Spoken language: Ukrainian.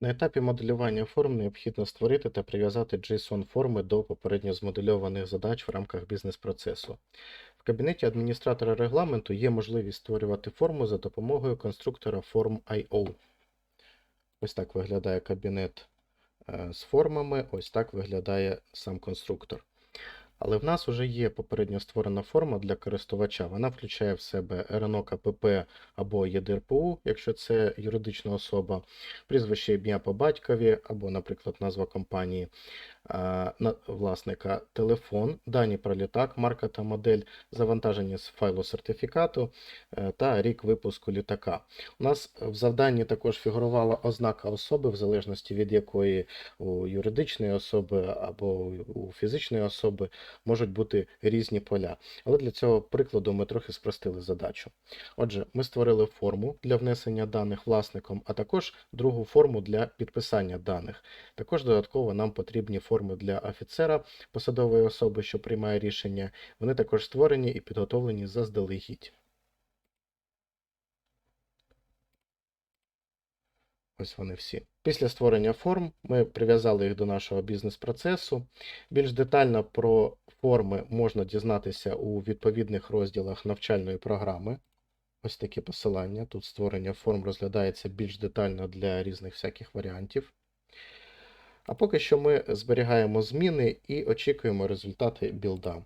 На етапі моделювання форм необхідно створити та прив'язати JSON-форми до попередньо змодельованих задач в рамках бізнес-процесу. В кабінеті адміністратора регламенту є можливість створювати форму за допомогою конструктора Form.io. Ось так виглядає кабінет е, з формами, ось так виглядає сам конструктор. Але в нас вже є попередньо створена форма для користувача. Вона включає в себе РНО КПП або ЄДРПУ, якщо це юридична особа, прізвище ім'я по батькові, або, наприклад, назва компанії власника, телефон, дані про літак, марка та модель, завантаження з файлу сертифікату е, та рік випуску літака. У нас в завданні також фігурувала ознака особи, в залежності від якої у юридичної особи або у фізичної особи можуть бути різні поля. Але для цього прикладу ми трохи спростили задачу. Отже, ми створили форму для внесення даних власником, а також другу форму для підписання даних. Також додатково нам потрібні форми для офіцера, посадової особи, що приймає рішення. Вони також створені і підготовлені заздалегідь. Ось вони всі. Після створення форм ми прив'язали їх до нашого бізнес-процесу. Більш детально про форми можна дізнатися у відповідних розділах навчальної програми. Ось такі посилання. Тут створення форм розглядається більш детально для різних всяких варіантів. А поки що ми зберігаємо зміни і очікуємо результати білда.